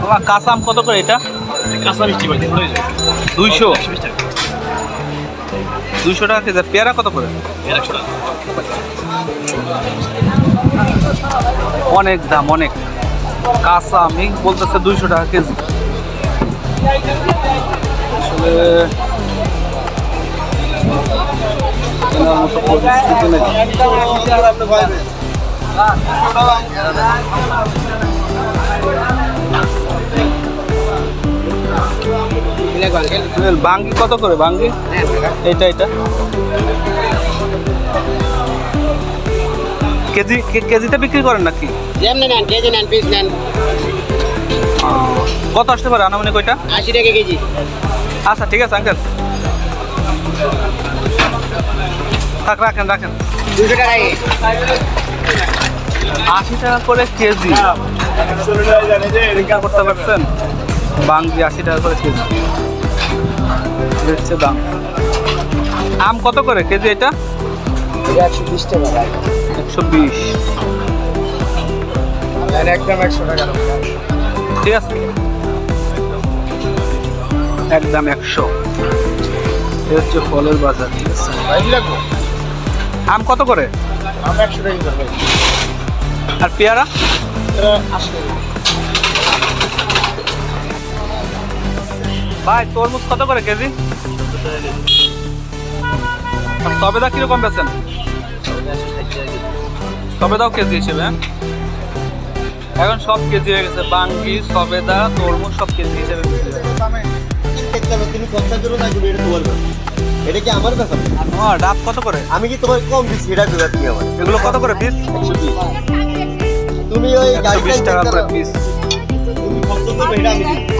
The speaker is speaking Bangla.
বাবা কাঁচা আম কত করে এটা? কাঁচা মিষ্টি পাই দুইশো? দুইশো টাকা কেজি। পেয়ারা কত করে? অনেক দাম অনেক। কাঁচা আমি বলতেছে দুইশো টাকা কেজি। আসলে কেনার মতো পরিস্থিতি নেই। বাঙ্গি কত করে বাঙ্গি? এটা এটা কেজি কেজিতে বিক্রি করেন নাকি? কত আসতে পারে আনুমানিক ওইটা? আশি টাকা কেজি। আচ্ছা ঠিক আছে আঙ্কেল। থাক রাখেন রাখেন। দুশো টাকায় আশি টাকা করে কেজি। করতে পারছেন? বাঙ্গি আশি টাকা করে কেজি। হচ্ছে দাম। আম কত করে কেজি এটা? একশো বিশ টাকা একশো বিশ। একদম একশো টাকা ঠিক আছে? একদম একশো। হচ্ছে ফলের বাজার ঠিক আছে? আম কত করে? আমরা একশো টাকা করব আর পেয়ারা? ভাই তরমুজ কত করে কেজি? আর সবেদা কীরকম বেছেন সবেদাও কেজি হিসেবে হ্যাঁ? এখন সব কেজি হয়ে গেছে। বাঙ্গি সবেদা তরমুজ সব কেজি হিসেবে তুমি কথা জন্য না এটা তোমার ব্যাপার এটা কি আমার ব্যাপার? আর ডাব কত করে? আমি কি তোমার কম দিচ্ছি? এটা দেবে তুমি আমার এগুলো কত করে পিস একশো বিশ তুমি ওই গাড়িটা টাকা করে পিস তুমি পছন্দ করবে এটা আমি দিই